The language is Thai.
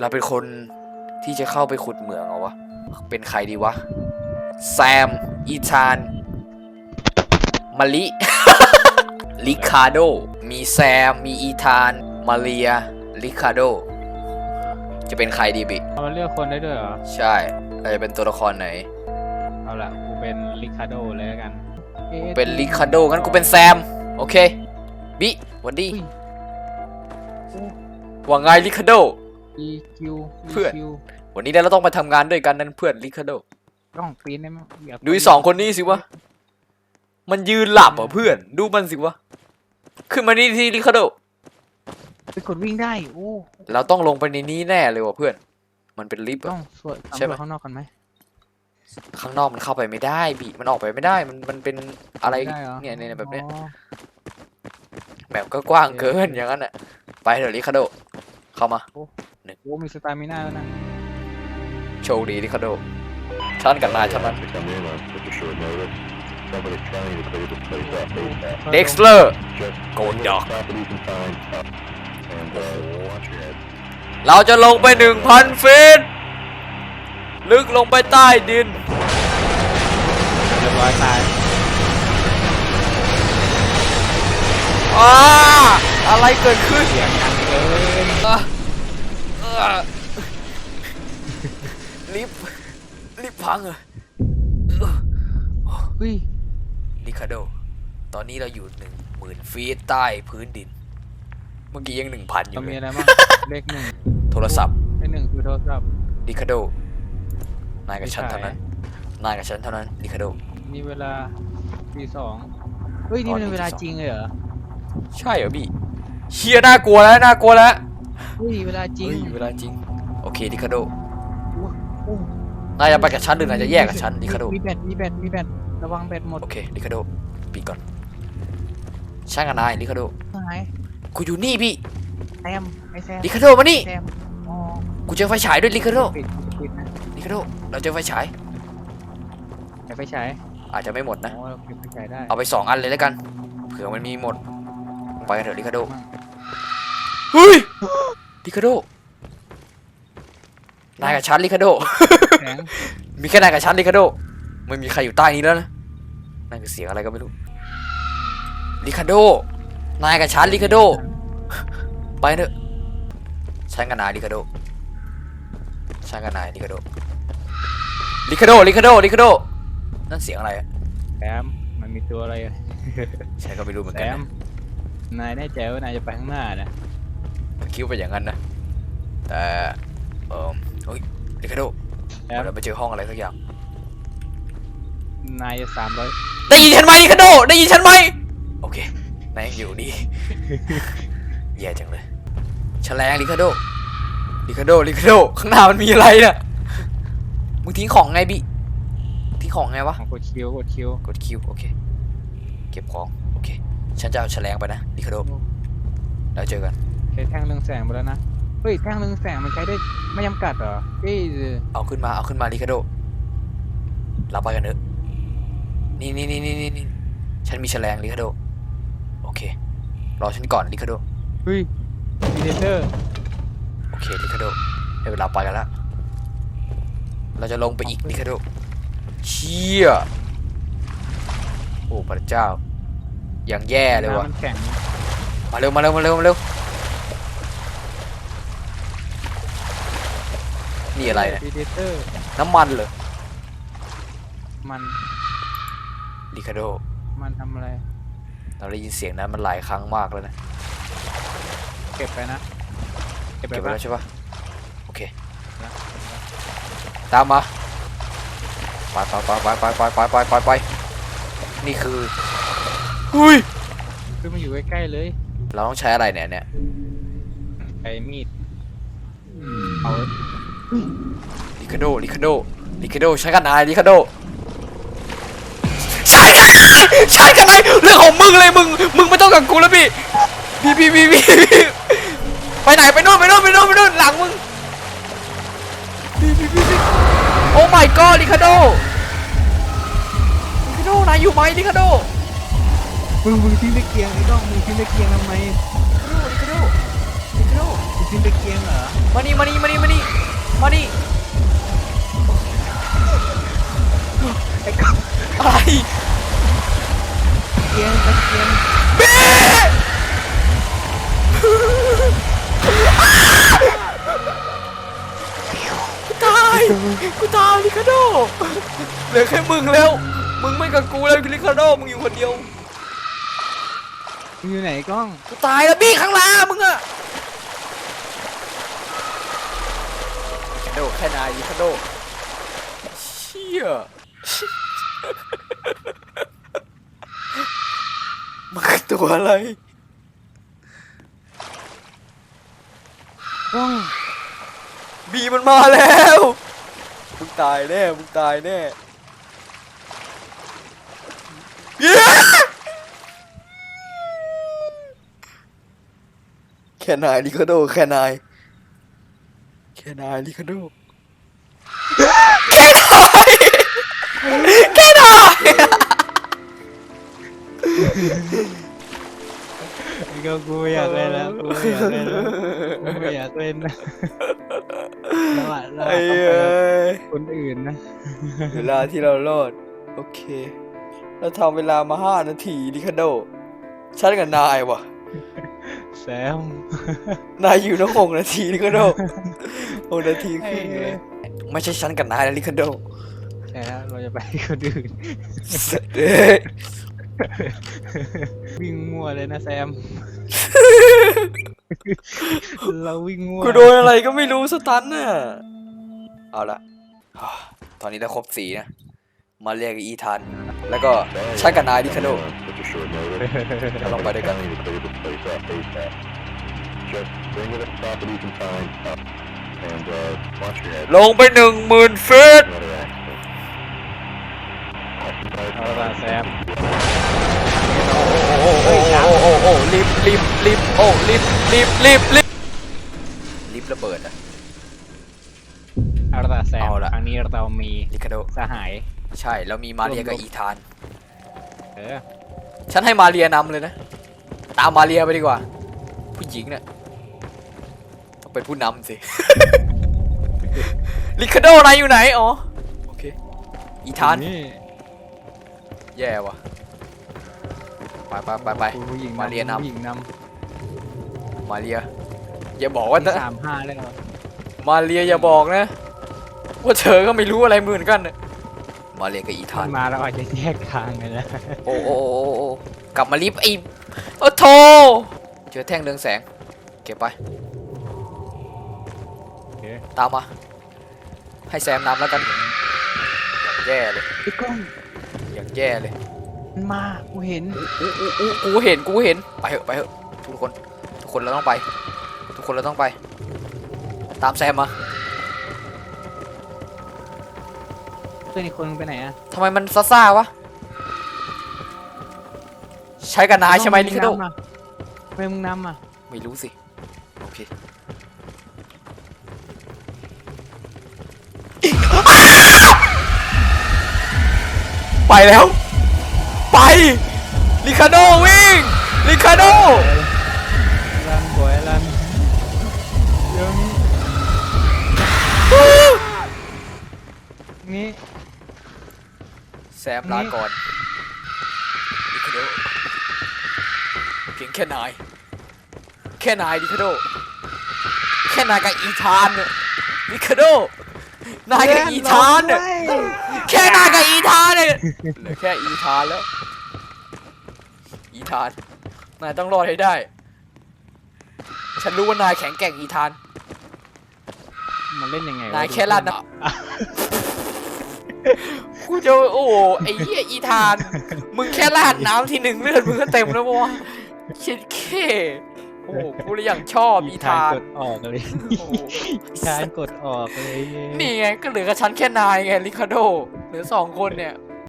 เราเป็นคนที่จะเข้าไปขุดเหมืองเหรอวะ เป็นใครดีวะ แซม อีธานมาลิ ลิคาโด มีแซม มีอีธาน มาเรีย ลิคาโด จะเป็นใครดีบิเอามาเลือกคนได้ด้วยเหรอ ใช่เราจะเป็นตัวละครไหน เอาละกูเป็นลิคาโดเลยแล้วกันอ๊ะเป็นลิคาโดงั้นกูเป็นแซม โอเค บิหวันดีอุ้ยว่าไงลิคาโด EQ เพื่อน EQ วันนี้เราต้องไปทำงานด้วยกันนั่นเพื่อนลิคาโดต้องปีนได้ไหมอยากดูอีสองคนนี้สิวะ มันยืนหลับเหรอะเพื่อน ดูมันสิวะ ขึ้นมานี่ที่ลิคาโดไปกดวิ่งได้โอ้เราต้องลงไปในนี้แน่เลยว่ะเพื่อน มันเป็นลิฟต์ต้อะองสวยใช่ไหมสำรวจข้างนอกกันไหม ข้างนอกมันเข้าไปไม่ได้บีมันออกไปไม่ได้ มันมันเป็นอะไรม่ด้หรเนี่ยเนี่ยแบบเนี้ยอ๋อแบบก็กว้างเกินอย่างนั้นอะ ไปเถอะลิคาโด เข้ามา โอ้ มีสตามิน่าแล้วนะโชคดีลิคาโดฉันกับนายเท่านั้น to come in on such a short notice. Somebody's trying to clear this place up ASAP. เด็กซ์เลอร์ Just Go any dog. properties and signs up. And uh, watch your head. เราจะลงไปหนึ่งพันฟีตลึกลงไปใต้ดิน เรียบร้อยตายอ้าอะไรเกิดขึ้น เสียงดังเกิน อะอะ ลิฟต์ลิฟต์พังเหรอเฮ้ยลิคาโด ตอนนี้เราอยู่หนึ่งหมื่นฟีตใต้พื้นดิน เมื่อกี้ยังหนึ่งพันอเรายู่เลมียอะไรบ้างเลขหนึ่งโทรศัพท์เลขหนึ่งคือโทรศัพท์ลิคาโด นายกับฉันไม่ใช่เท่านั้น นายกับฉันเท่านั้นลิคาโดนี่เวลาตีสองเฮ้ย นี่ตอนเป็นนี้เวลาตีสอง จริงเลยเหรอ ใช่เหรอพี่เชียน่ากลัวแล้วน่ากลัวแล้ว เฮ้ยเวลาจริงเฮ้ยเวลาจริง โอเคลิคาโดโอ้นายจะไปกับฉันหรือนายจะแยกกับฉันลิคาโดมีแบตมีแบตมีแบตระวังแบตหมดโอเคลิคาโดปิดก่อนช่างกับนายลิคาโดหายกูอยู่นี่พี่แซมไอแซมลิคาโดมานี่แซมอ๋อกูเจอไฟฉายด้วยลิคาโดปิดปิดนะลิคาโดเราเจอไฟฉายเดี๋ยวไปฉายอาจจะไม่หมดนะ อ๋อเราเก็บไปฉายได้เอาไปสองอันเลยแล้วกัน เผื่อมันมีหมด ไปกันเถอะลิคาโด เฮ้ย ลิคาโดนายกับฉันลิคาโดแสงมีแค่นายกับฉันลิคาโด ไม่มีใครอยู่ใต้นี้แล้วนะนั่นคือเสียงอะไรก็ไม่รู้ลิคาโด นายกับฉันลิคาโด ไปเถอะฉันกับนายลิคาโดฉันกับนายลิคาโดลิคาโดลิคาโดลิคาโด นั่นเสียงอะไรอะแซมมันมีตัวอะไรอะฉันก็ไม่รู้เหมือนแซกันมนะนายแน่ใจว่านายจะไปข้างหน้านะ คิดว่าเป็นอย่างนั้นนะ แต่เออเฮ้ยลิคาโดแซมเราไปเจอห้องอะไรสักอย่าง นายจะสามร้อยได้ยินฉันไหมลิคาโดได้ยินฉันไหมโอเคนายยังอยู่ดีแย่จังเลยแฉลงลิคาโดลิคาโดลิคาโดข้างหน้ามันมีอะไรน่ะมึงทิ้งของไงบิทิ้งของไงวะ ของกดคิวกดคิวกดคิวโอเค เก็บของ โอเค ฉันจะเอาแฉลงไปนะลิคาโดแล้วเจอกัน ใช้แท่งเรืองแสงไปแล้วนะ เฮ้ย แท่งเรืองแสงมันใช้ได้ไม่จำกัดเหรอเฮ้ยเอาขึ้นมา เอาขึ้นมาลิคาโด เราไปกันเถอะ นี่นี่นี่นี่นี่นี่ฉันมีแฉลงลิคาโด โอเค รอฉันก่อนลิคาโด เฮ้ยมีเลเซอร์ โอเคลิคาโดได้เวลาไปกันแล้วเราจะลงไปอีกลิคาโด เชี่ย โอ้พระเจ้า อย่างแย่เลยวะน้ำมันแข็งมาเร็วมาเร็วมาเร็วมาเร็ว นี่อะไรเนี่ยมีเลเซอร์น้ำมันเหรอมันลิคาโด มันทำอะไร เราได้ยินเสียงนั้นมันหลายครั้งมากแล้วนะ เก็บไปนะ เก็บไปเก็บไว้ปะแล้วใช่ปะโอเคนะตามมาไปไปไปไปไปไปไปไปไปนี่คือหุ้ยคือมันอยู่ใกล้ๆเลยเราต้องใช้อะไรเนี่ยเนี่ย ไอ้มีดเอา ลิคาโดลิคาโดลิคาโดใช้กันนายลิคาโดใช่ใช่กันนายเรื่องของมึงเลยมึงมึงไม่ต้องกับกูแล้วพี่พี่พี่พี่พี่พี่ไปไหนไปโน่นไปโน่นไปโน่นไปโน่นหลังมึงพี่พี่พี่พี่โอ้ my god ลิคาโดลิคาโดนายอยู่ไหมลิคาโดมึงมึงทิ้งตะเกียงไอ้ต้องมึงทิ้งตะเกียงทำไมลิคาโดลิคาโดลิคาโดมึงทิ้งตะเกียงเหรอมานี่มานี่มานี่มานี่ มาดิไอ้ก๊อะไรเกียงตะเกียงเบ้กูตายกูตายลิคาโดเหลือแค่มึงแล้ว มึงไม่กับกูแล้วลิคาโดมึงอยู่คนเดียว มึงอยู่ไหนกล้อง กูตายแล้วบี้ข้างล่างมึงอะลิคา โดแค่นายคาโดเชี่ยมันคือตัวอะไรกล้งบีมันมาแล้วมึงตายแน่มึงตายแน่แค่นายลิคาโดแค่นาย นายลิคาโดแค่นายแค่นายไอ้ก็กูไม่อยากเล่นแล้วกูไม่อยากเล่นแล้วกูไม่อยากเล่นนะแล้วอะแล้วไอ้อะต้องเอ้ไปยคนอื่นนะ เวลาที่เรารอด โอเค เราทำเวลามาห้านาทีลิคาโดฉันกับนายวะ แซม นายอยู่น้องหกนาทีลิคาโดหกนาทีครึ่งไอ้เลยไม่ใช่ฉันกับนายนะลิคาโดใช่แล้วเราจะไปคนอื่นสัตว์เอ้ยวิ่งมั่วเลยนะแซม เราวิ่งมั่วกูโดนอะไรก็ไม่รู้สตันน่ะเอาละอ่าตอนนี้เราครบสีนะ มาเรียกอีธานแล้วก็ฉันกับนายลิคาโด เราลองไปด้วยกัน Trying to clear this place up ASAP. Just bring it as fast as you can find up. And, uh, watch your head. ลงไปหนึ่งหมื่นเฟต Another accident. เอาละแซมโอ้โอ้โอ้โอ้โอ้ลิฟต์ลิฟต์ลิฟต์โอ้ลิฟต์ลิฟต์ลิฟต์ลิฟต์ลิฟต์ระเบิดอะเอาละแซมเอาละ ครั้งนี้เรามีลิคาโดสหาย ใช่ แล้วมีมาเรียกับอีธาน เออ ฉันให้มาเรียนำเลยนะ ตามมาเรียไปดีกว่า ผู้หญิงเนี่ยต้องเป็นผู้นำสิ ลิคาโดนายอยู่ไหน อ๋อ โอเค อีธานนี่แย่ว่ะ ไปไปไปไปผู้หญิงมาเรียนนำผู้หญิงนมาเรีย อย่าบอกำว่าที่สามห้าเลยเหรอมาเรียอย่าบอกนะ ว่าเธอก็ไม่รู้อะไรเหมือนกันน่ะ มาเรียกับอีธานมาแล้วอาจจะแยกทางกันนะโอ้โอ้โอ้โอ้โอ้กลับมาลิฟต์ไอ้โอ้โทเจอแท่งเรืองแสง เก็บไป โอเคตามมา ให้แซมนำแล้วกันอย่างแย่เลยไอ้กล้องอย่างแย่เลยมันมากูเห็นอู้อู้อู้กูเห็นกูเห็นไปเถอะไปเถอะทุกคน ทุกคนเราต้องไป ทุกคนเราต้องไป ตามแซมมา พื่อนอีกคนนึงไปไหนอะทำไมมันซ่าซ่าวะ ใช้กับนายใช่ไหมลิคาโดงนำอะทำไมมึงนำอะไม่รู้สิ โอเคไปแล้ว ไปลิคาโดวิ่งลิคาโด แซมลาก่อนลิคาโดเพียงแค่นาย แค่นายลิคาโด แค่นายกับอีธานเนี่ยลิคาโด นายกับอีธานเนี่ยแค่นายกับอีธานเนี่ยเหลือแค่อีธานแล้ว อีธาน นายต้องรอดให้ได้ ฉันรู้ว่านายแข็งแกร่งอีธาน มันเล่นยังไงวะนายแค่ลาดน้ำ กูจะโอ้โหไอ้เหี้ยอีธาน มึงแค่ลาดน้ำทีหนึ่งเลือดมึงก็เต็มแล้วปะวะเช็ดเคโอ้โหกูเลยอย่างชอบอีธานกดออกเลยโอ้โหอีธานกดออกเลย นี่ไงก็เหลือกับฉันแค่นายไงลิคาโดเหลือสองคนเนี่ย